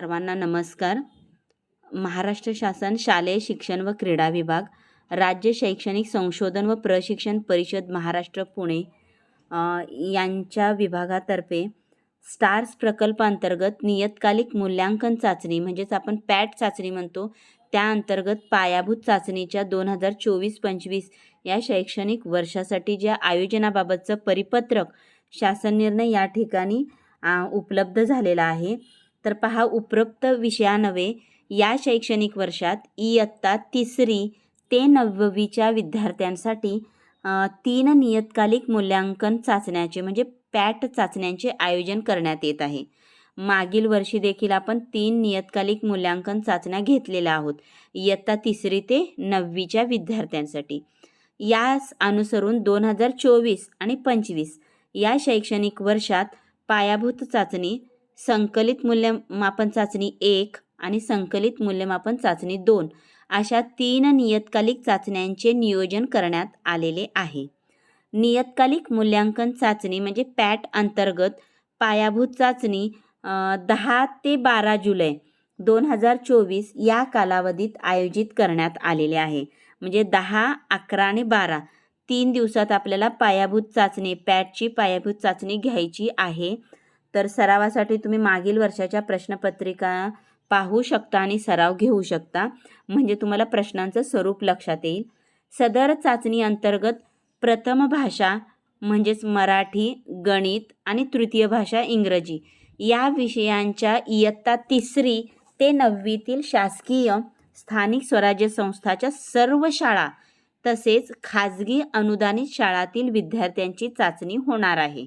सर्वांना नमस्कार. महाराष्ट्र शासन शालेय शिक्षण व क्रीडा विभाग राज्य शैक्षणिक संशोधन व प्रशिक्षण परिषद महाराष्ट्र पुणे यांच्या विभागातर्फे स्टार्स प्रकल्पांतर्गत नियतकालिक मूल्यांकन चाचणी म्हणजेच आपण पॅट चाचणी म्हणतो त्या अंतर्गत पायाभूत चाचणीच्या दोन हजार चोवीस पंचवीस या शैक्षणिक वर्षासाठी ज्या आयोजनाबाबतचं परिपत्रक शासन निर्णय या ठिकाणी उपलब्ध झालेला आहे. तर पहा उपरोक्त विषयानवे या शैक्षणिक वर्षात इयत्ता तिसरी ते नववीच्या विद्यार्थ्यांसाठी तीन नियतकालिक मूल्यांकन चाचण्याचे म्हणजे पॅट चाचण्यांचे आयोजन करण्यात येत आहे. मागील वर्षी देखील आपण तीन नियतकालिक मूल्यांकन चाचण्या घेतलेल्या आहोत इयत्ता तिसरी ते नववीच्या विद्यार्थ्यांसाठी. यास अनुसरून दोन हजार चोवीस आणि पंचवीस या शैक्षणिक वर्षात पायाभूत चाचणी संकलित मूल्यमापन चाचणी एक आणि संकलित मूल्यमापन चाचणी दोन अशा तीन नियतकालिक चाचण्यांचे नियोजन करण्यात आलेले आहे. नियतकालिक मूल्यांकन चाचणी म्हणजे पॅट अंतर्गत पायाभूत चाचणी दहा ते बारा जुलै दोन हजार चोवीस या कालावधीत आयोजित करण्यात आलेले आहे. म्हणजे दहा अकरा आणि बारा तीन दिवसात आपल्याला पायाभूत चाचणी पॅटची पायाभूत चाचणी घ्यायची आहे. तर सरावासाठी तुम्ही मागील वर्षाच्या प्रश्नपत्रिका पाहू शकता आणि सराव घेऊ शकता. म्हणजे तुम्हाला प्रश्नांचं स्वरूप लक्षात येईल. सदर चाचणी अंतर्गत प्रथम भाषा म्हणजेच मराठी गणित आणि तृतीय भाषा इंग्रजी या विषयांच्या इयत्ता तिसरी ते नववीतील शासकीय स्थानिक स्वराज्य संस्थाच्या सर्व शाळा तसेच खाजगी अनुदानित शाळातील विद्यार्थ्यांची चाचणी होणार आहे.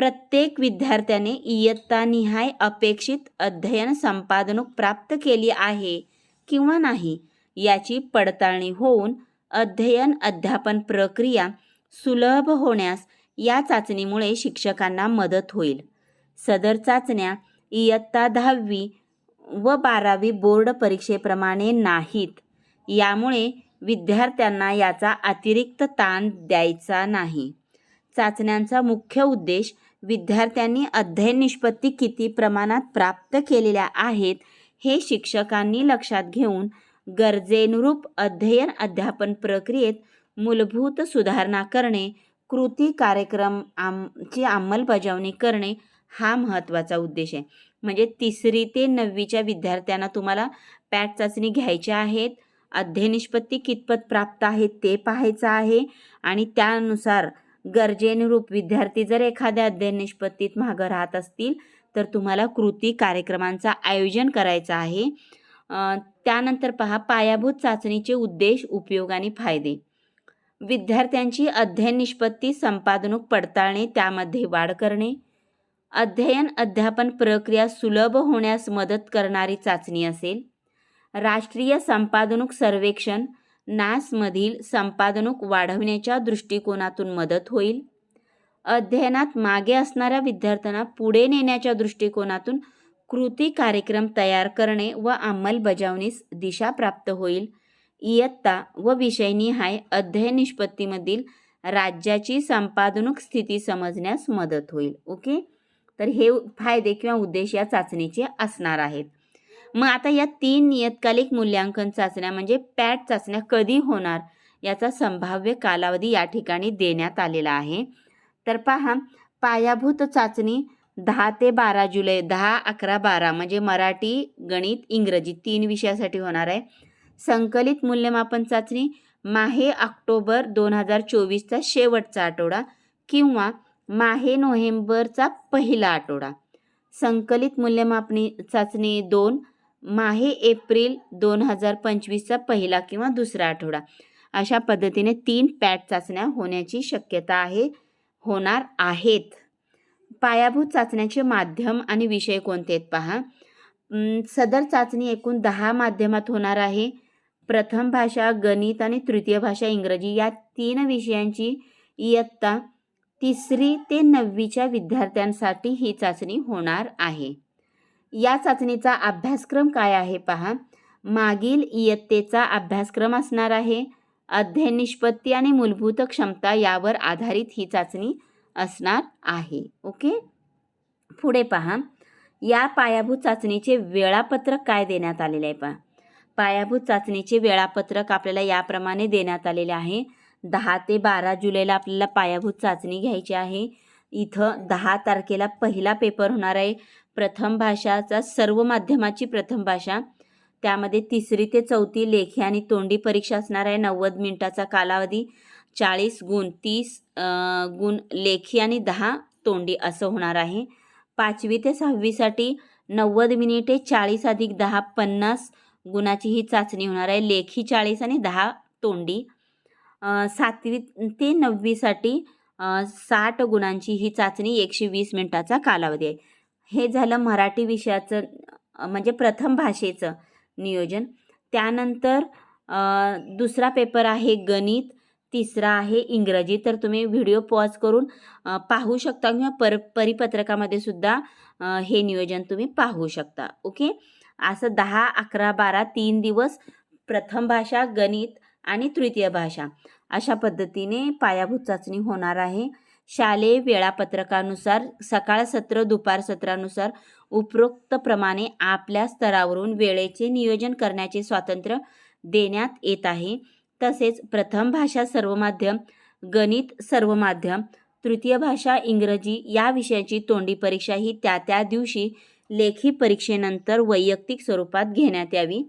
प्रत्येक विद्यार्थ्याने इयत्तानिहाय अपेक्षित अध्ययन संपादनूक प्राप्त केली आहे किंवा नाही याची पडताळणी होऊन अध्ययन अध्यापन प्रक्रिया सुलभ होण्यास या चाचणीमुळे शिक्षकांना मदत होईल. सदर चाचण्या इयत्ता दहावी व बारावी बोर्ड परीक्षेप्रमाणे नाहीत. यामुळे विद्यार्थ्यांना याचा अतिरिक्त ताण द्यायचा नाही. चाचण्यांचा मुख्य उद्देश विद्यार्थ्यांनी अध्ययन निष्पत्ती किती प्रमाणात प्राप्त केलेल्या आहेत हे शिक्षकांनी लक्षात घेऊन गरजेनुरूप अध्ययन अध्यापन प्रक्रियेत मूलभूत सुधारणा करणे कृती कार्यक्रम आमची अंमलबजावणी करणे हा महत्त्वाचा उद्देश आहे. म्हणजे तिसरी ते नववीच्या विद्यार्थ्यांना तुम्हाला पॅट चाचणी घ्यायच्या आहेत अध्ययन निष्पत्ती कितपत प्राप्त आहेत ते पाहायचं आहे आणि त्यानुसार गरजेनुरूप विद्यार्थी जर एखाद्या अध्ययन निष्पत्तीत मागं राहत असतील तर तुम्हाला कृती कार्यक्रमांचा आयोजन करायचं आहे. त्यानंतर पहा पायाभूत चाचणीचे उद्देश उपयोग आणि फायदे. विद्यार्थ्यांची अध्ययन निष्पत्ती संपादनूक पडताळणे त्यामध्ये वाढ करणे. अध्ययन अध्यापन प्रक्रिया सुलभ होण्यास मदत करणारी चाचणी असेल. राष्ट्रीय संपादनूक सर्वेक्षण नासमधील संपादनूक वाढवण्याच्या दृष्टिकोनातून मदत होईल. अध्ययनात मागे असणाऱ्या विद्यार्थ्यांना पुढे नेण्याच्या दृष्टिकोनातून कृती कार्यक्रम तयार करणे व अंमलबजावणीस दिशा प्राप्त होईल. इयत्ता व विषयनिहाय अध्ययन निष्पत्तीमधील राज्याची संपादनूक स्थिती समजण्यास मदत होईल. ओके? तर हे फायदे किंवा उद्देश या चाचणीचे असणार आहेत. मग आता या तीन नियतकालिक मूल्यांकन चाचण्या म्हणजे पॅट चाचण्या कधी होणार याचा संभाव्य कालावधी या ठिकाणी देण्यात आलेला आहे. तर पहा पायाभूत चाचणी दहा ते बारा जुलै दहा अकरा बारा म्हणजे मराठी गणित इंग्रजी तीन विषयासाठी होणार आहे. संकलित मूल्यमापन चाचणी माहे ऑक्टोबर दोन हजार चोवीसचा शेवटचा आठवडा किंवा माहे नोव्हेंबरचा पहिला आठवडा. संकलित मूल्यमापनी चाचणी दोन माहे एप्रिल दोन हजार पंचवीसचा पहिला किंवा दुसरा आठवडा. अशा पद्धतीने तीन पॅट चाचण्या होण्याची शक्यता आहे होणार आहेत. पायाभूत चाचण्याचे माध्यम आणि विषय कोणते आहेत पहा. सदर चाचणी एकूण दहा माध्यमात होणार आहे. प्रथम भाषा गणित आणि तृतीय भाषा इंग्रजी या तीन विषयांची इयत्ता तिसरी ते नववीच्या विद्यार्थ्यांसाठी ही चाचणी होणार आहे. या चाचणीचा अभ्यासक्रम काय आहे पहा. मागील इयत्तेचा अभ्यासक्रम असणार आहे. अध्ययन निष्पत्ती आणि मूलभूत क्षमता यावर आधारित ही चाचणी असणार आहे. ओके? पुढे पहा. या पायाभूत चाचणीचे वेळापत्रक काय देण्यात आलेले आहे पहा. पायाभूत चाचणीचे वेळापत्रक आपल्याला याप्रमाणे देण्यात आलेले आहे. दहा ते बारा जुलैला आपल्याला पायाभूत चाचणी घ्यायची आहे. इथं दहा तारखेला पहिला पेपर होणार आहे. प्रथम भाषाचा सर्व माध्यमाची प्रथम भाषा. त्यामध्ये तिसरी ते चौथी लेखी आणि तोंडी परीक्षा असणार आहे. नव्वद मिनिटाचा कालावधी चाळीस गुण तीस गुण लेखी आणि दहा तोंडी असं होणार आहे. पाचवी ते सहावीसाठी नव्वद मिनिटे चाळीस अधिक दहा पन्नास गुणाची ही चाचणी होणार आहे. लेखी चाळीस आणि दहा तोंडी. सातवी ते नववीसाठी साठ गुणांची ही चाचणी एकशे वीस मिनिटाचा कालावधी आहे. हे झालं मराठी विषयाचं म्हणजे प्रथम भाषेचं नियोजन. त्यानंतर दुसरा पेपर आहे गणित तिसरा आहे इंग्रजी. तर तुम्ही व्हिडिओ पॉज करून पाहू शकता किंवा पर परिपत्रकामध्ये सुद्धा हे नियोजन तुम्ही पाहू शकता. ओके? असं दहा अकरा बारा तीन दिवस प्रथम भाषा गणित आणि तृतीय भाषा. अशा पद्धतीने पायाभूत चाचणी होणार आहे. शालेय वेळापत्रकानुसार सकाळ सत्र दुपार सत्रानुसार उपरोक्तप्रमाणे आपल्या स्तरावरून वेळेचे नियोजन करण्याचे स्वातंत्र्य देण्यात येत आहे. तसेच प्रथम भाषा सर्व माध्यम गणित सर्व माध्यम तृतीय भाषा इंग्रजी या विषयाची तोंडी परीक्षा ही त्या त्या दिवशी लेखी परीक्षेनंतर वैयक्तिक स्वरूपात घेण्यात यावी.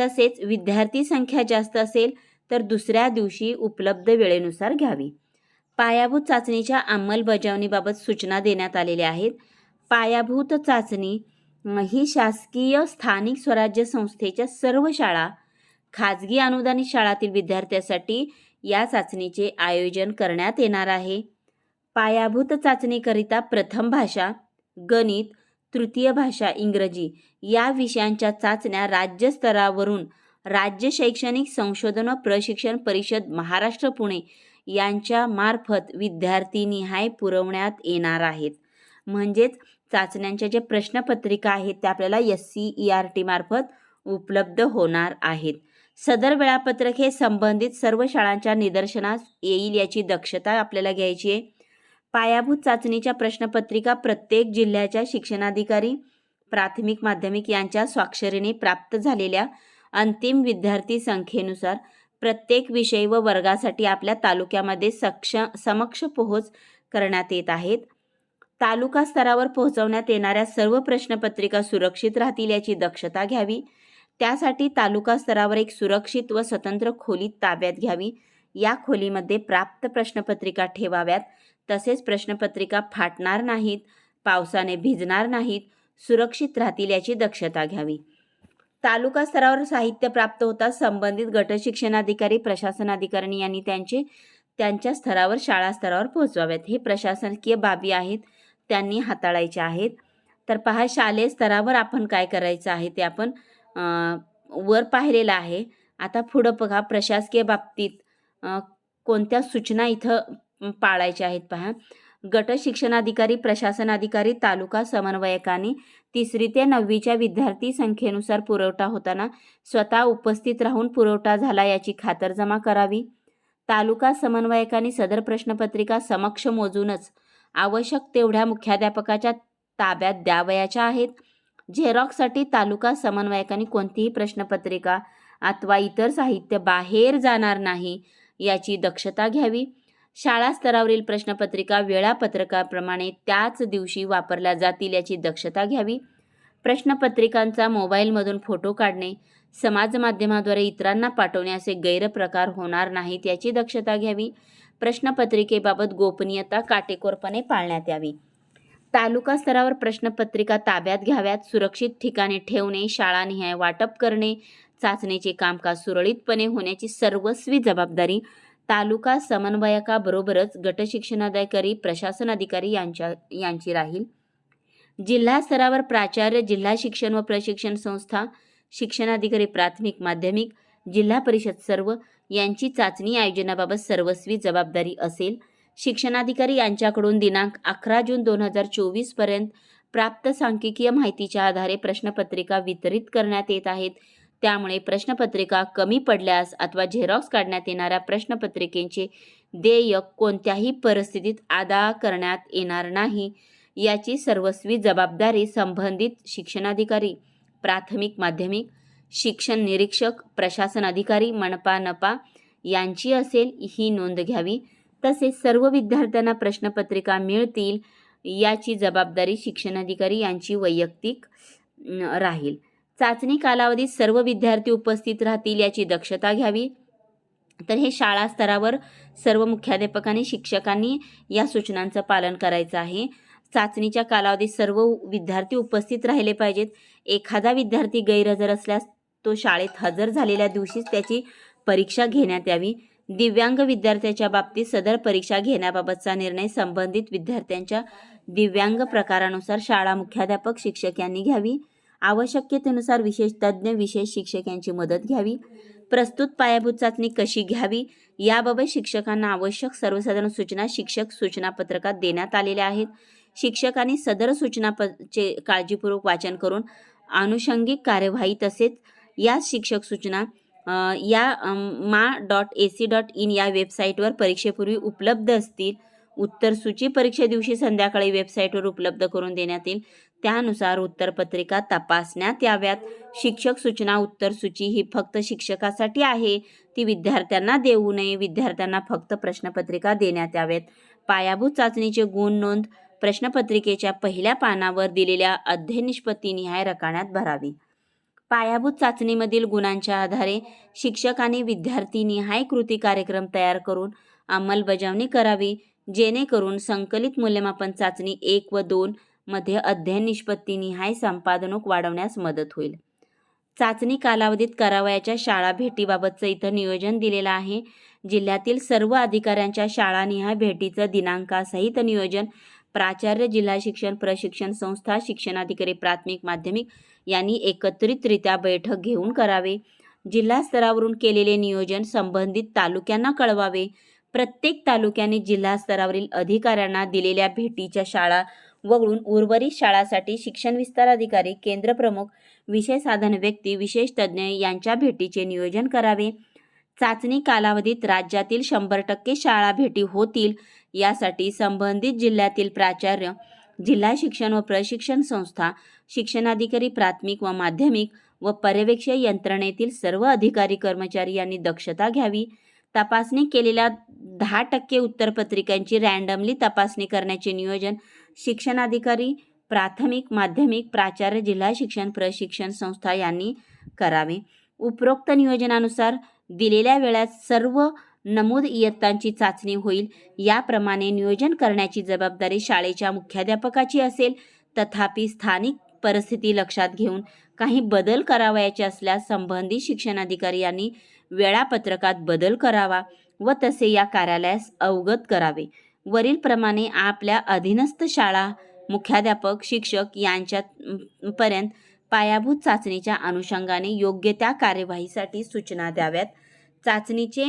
तसेच विद्यार्थी संख्या जास्त असेल तर दुसऱ्या दिवशी उपलब्ध वेळेनुसार घ्यावी. पायाभूत चाचणीच्या अंमलबजावणीबाबत सूचना देण्यात आलेल्या आहेत. पायाभूत चाचणी ही शासकीय स्थानिक स्वराज्य संस्थेच्या सर्व शाळा खाजगी अनुदानित शाळातील विद्यार्थ्यांसाठी या चाचणीचे आयोजन करण्यात येणार आहे. पायाभूत चाचणीकरिता प्रथम भाषा गणित तृतीय भाषा इंग्रजी या विषयांच्या चाचण्या राज्यस्तरावरून राज्य शैक्षणिक संशोधन व प्रशिक्षण परिषद महाराष्ट्र पुणे यांच्या मार्फत विद्यार्थीनिहाय पुरवण्यात येणार आहेत. म्हणजेच चाचण्यांच्या जे प्रश्नपत्रिका आहेत त्या आपल्याला S C E R T मार्फत उपलब्ध होणार आहेत. सदर वेळापत्रक हे संबंधित सर्व शाळांच्या निदर्शनास येईल याची दक्षता आपल्याला घ्यायची आहे. पायाभूत चाचणीच्या प्रश्नपत्रिका प्रत्येक जिल्ह्याच्या शिक्षणाधिकारी प्राथमिक माध्यमिक यांच्या स्वाक्षरीने प्राप्त झालेल्या अंतिम विद्यार्थी संख्येनुसार प्रत्येक विषय व वर्गासाठी आपल्या तालुक्यामध्ये सक्ष समक्ष पोहोच करण्यात येत आहेत. तालुका स्तरावर पोहोचवण्यात येणाऱ्या सर्व प्रश्नपत्रिका सुरक्षित राहतील याची दक्षता घ्यावी. त्यासाठी तालुका स्तरावर एक सुरक्षित व स्वतंत्र खोली ताब्यात घ्यावी. या खोलीमध्ये प्राप्त प्रश्नपत्रिका ठेवाव्यात. तसेच प्रश्नपत्रिका फाटणार नाहीत पावसाने भिजणार नाहीत सुरक्षित राहतील याची दक्षता घ्यावी. तालुका स्तरावर साहित्य प्राप्त होता संबंधित गट शिक्षणाधिकारी प्रशासन अधिकारी यांनी त्यांचे त्यांच्या स्तरावर शाळा स्तरावर पोहोचवाव्यात. हे प्रशासकीय बाबी आहेत त्यांनी हाताळायच्या आहेत. तर पहा शालेय स्तरावर आपण काय करायचं आहे ते आपण वर पाहिलेलं आहे. आता पुढं बघा प्रशासकीय बाबतीत कोणत्या सूचना इथं पाळायच्या आहेत पहा. गट शिक्षणाधिकारी प्रशासन अधिकारी तालुका समन्वयकांनी तिसरी ते नववीच्या विद्यार्थी संख्येनुसार पुरवठा होताना स्वतः उपस्थित राहून पुरवठा झाला याची खातरजमा करावी. तालुका समन्वयकांनी सदर प्रश्नपत्रिका समक्ष मोजूनच आवश्यक तेवढ्या मुख्याध्यापकाच्या ताब्यात द्यावयाच्या आहेत. झेरॉक्ससाठी तालुका समन्वयकांनी कोणतीही प्रश्नपत्रिका अथवा इतर साहित्य बाहेर जाणार नाही याची दक्षता घ्यावी. शाळा स्तरावरील प्रश्नपत्रिका वेळापत्रकाप्रमाणे त्याच दिवशी वापरल्या जातील याची दक्षता घ्यावी. प्रश्नपत्रिकांचा मोबाईलमधून फोटो काढणे समाजमाध्यमाद्वारे इतरांना पाठवणे असे गैरप्रकार होणार नाहीत याची दक्षता घ्यावी. प्रश्नपत्रिकेबाबत गोपनीयता काटेकोरपणे पाळण्यात यावी. तालुका स्तरावर प्रश्नपत्रिका ताब्यात घ्याव्यात. सुरक्षित ठिकाणी ठेवणे शाळानिहाय वाटप करणे चाचणीचे कामकाज सुरळीतपणे होण्याची सर्वस्वी जबाबदारी तालुका समन्वयकाबरोबरच गट शिक्षणाधिकारी प्रशासन अधिकारी यांच्या यांची राहील. जिल्हा स्तरावर प्राचार्य जिल्हा शिक्षण व प्रशिक्षण संस्था शिक्षणाधिकारी प्राथमिक माध्यमिक जिल्हा परिषद सर्व यांची चाचणी आयोजनाबाबत सर्वस्वी जबाबदारी असेल. शिक्षणाधिकारी यांच्याकडून दिनांक अकरा जून दोन हजार चोवीसपर्यंत प्राप्त सांख्यिकीय माहितीच्या आधारे प्रश्नपत्रिका वितरित करण्यात येत आहेत. त्यामुळे प्रश्नपत्रिका कमी पडल्यास अथवा झेरॉक्स काढण्यात येणाऱ्या प्रश्नपत्रिकेचे देयक कोणत्याही परिस्थितीत अदा करण्यात येणार नाही. याची सर्वस्वी जबाबदारी संबंधित शिक्षणाधिकारी प्राथमिक माध्यमिक शिक्षण निरीक्षक प्रशासन अधिकारी मनपा नपा यांची असेल ही नोंद घ्यावी. तसेच सर्व विद्यार्थ्यांना प्रश्नपत्रिका मिळतील याची जबाबदारी शिक्षणाधिकारी यांची वैयक्तिक राहील. चाचणी कालावधीत सर्व विद्यार्थी उपस्थित राहतील याची दक्षता घ्यावी. तर हे शाळा स्तरावर सर्व मुख्याध्यापकांनी शिक्षकांनी या सूचनांचं पालन करायचं आहे. चाचणीच्या कालावधीत सर्व विद्यार्थी उपस्थित राहिले पाहिजेत. एखादा विद्यार्थी गैरहजर असल्यास तो शाळेत हजर झालेल्या दिवशीच त्याची परीक्षा घेण्यात यावी. दिव्यांग विद्यार्थ्याच्या बाबतीत सदर परीक्षा घेण्याबाबतचा निर्णय संबंधित विद्यार्थ्यांच्या दिव्यांग प्रकारानुसार शाळा मुख्याध्यापक शिक्षक यांनी घ्यावी. आवश्यकतेनुसार विशेष तज्ज्ञ विशेष शिक्षक यांची मदत घ्यावी. प्रस्तुत पायाभूत चाचणी कशी घ्यावी? याबाबत शिक्षकांना आवश्यक सर्वसाधारण सूचना शिक्षक सूचना पत्रकात देण्यात आलेल्या आहेत. शिक्षकांनी सदर सूचना चे काळजीपूर्वक वाचन करून आनुषंगिक कार्यवाही तसेच या शिक्षक सूचना या मा dot A C dot in या वेबसाईटवर परीक्षेपूर्वी उपलब्ध असतील. उत्तरसूची परीक्षे दिवशी संध्याकाळी वेबसाईटवर उपलब्ध करून देण्यात येईल. त्यानुसार उत्तरपत्रिका तपासण्यात याव्यात. शिक्षक सूचना उत्तरसूची ही फक्त शिक्षकासाठी आहे. ती विद्यार्थ्यांना देऊ नये. विद्यार्थ्यांना फक्त प्रश्नपत्रिका देण्यात याव्यात. पायाभूत चाचणीचे गुण नोंद. प्रश्नपत्रिकेच्या पहिल्या पानावर दिलेल्या अध्ययन निष्पत्तीनिहाय रकाण्यात भरावी. पायाभूत चाचणीमधील गुणांच्या आधारे शिक्षकांनी विद्यार्थीनिहाय कृती कार्यक्रम तयार करून अंमलबजावणी करावी. जेणेकरून संकलित मूल्यमापन चाचणी एक व दोन मध्ये अध्ययन निष्पत्तीनिहाय संपादनूक वाढवण्यास मदत होईल. चाचणी कालावधीत करावयाच्या शाळा भेटीबाबतचं इथं नियोजन दिलेलं आहे. जिल्ह्यातील सर्व अधिकाऱ्यांच्या शाळानिहाय भेटीचं दिनांकासहित नियोजन प्राचार्य जिल्हा शिक्षण प्रशिक्षण संस्था शिक्षणाधिकारी प्राथमिक माध्यमिक यांनी एकत्रितरित्या बैठक घेऊन करावे. जिल्हा स्तरावरून केलेले नियोजन संबंधित तालुक्यांना कळवावे. प्रत्येक तालुक्याने जिल्हा स्तरावरील अधिकाऱ्यांना दिलेल्या भेटीच्या शाळा वगळून उर्वरित शाळासाठी शिक्षण विस्तार अधिकारी केंद्रप्रमुख विषय साधन व्यक्ती विशेष तज्ज्ञ यांच्या भेटीचे नियोजन करावे. चाचणी कालावधीत राज्यातील शंभर टक्के शाळा भेटी होतील यासाठी संबंधित जिल्ह्यातील प्राचार्य जिल्हा शिक्षण व प्रशिक्षण संस्था शिक्षणाधिकारी प्राथमिक व माध्यमिक व पर्यवेक्षण यंत्रणेतील सर्व अधिकारी कर्मचारी यांनी दक्षता घ्यावी. तपासणी केलेल्या दहा टक्के उत्तरपत्रिकांची रँडमली तपासणी करण्याचे नियोजन शिक्षणाधिकारी प्राथमिक माध्यमिक प्राचार्य जिल्हा शिक्षण प्रशिक्षण संस्था यांनी करावे. उपरोक्त नियोजनानुसार दिलेल्या वेळात सर्व नमूद इयत्तांची चाचणी होईल. याप्रमाणे नियोजन करण्याची जबाबदारी शाळेच्या मुख्याध्यापकाची असेल. तथापि स्थानिक परिस्थिती लक्षात घेऊन काही बदल करावयाचे असल्यास संबंधित शिक्षणाधिकारी यांनी वेळापत्रकात बदल करावा व तसे या कार्यालयास अवगत करावे. वरीलप्रमाणे आपल्या अधीनस्थ शाळा मुख्याध्यापक शिक्षक यांच्यात पर्यंत पायाभूत चाचणीच्या अनुषंगाने योग्य त्या कार्यवाहीसाठी सूचना द्याव्यात. चाचणीचे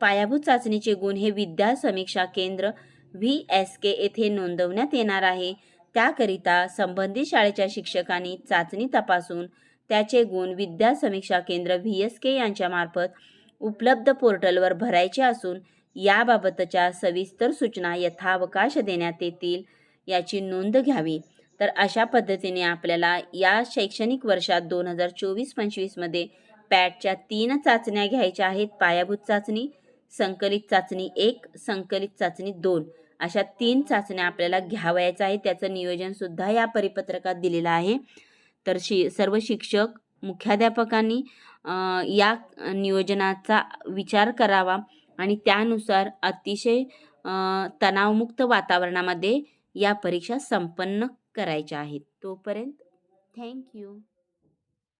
पायाभूत चाचणीचे गुण हे विद्या समीक्षा केंद्र व्ही एस के येथे नोंदवण्यात येणार आहे. त्याकरिता संबंधित शाळेच्या शिक्षकांनी चाचणी तपासून त्याचे गुण विद्या समीक्षा केंद्र व्ही एस के यांच्यामार्फत उपलब्ध पोर्टलवर भरायचे असून याबाबतच्या सविस्तर सूचना यथावकाश देण्यात येतील याची नोंद घ्यावी. तर अशा पद्धतीने आपल्याला या शैक्षणिक वर्षात दोन हजार चोवीस पंचवीसमध्ये पॅटच्या तीन चाचण्या घ्यायच्या आहेत. पायाभूत चाचणी संकलित चाचणी एक संकलित चाचणी दोन अशा तीन चाचण्या आपल्याला घ्यावयाचं आहे त्याचं नियोजनसुद्धा या परिपत्रकात दिलेलं आहे. तर शि सर्व शिक्षक मुख्याध्यापकांनी या नियोजनाचा विचार करावा आणि त्यानुसार अतिशय तणावमुक्त वातावरणामध्ये या परीक्षा संपन्न करायच्या आहेत. तोपर्यंत थँक्यू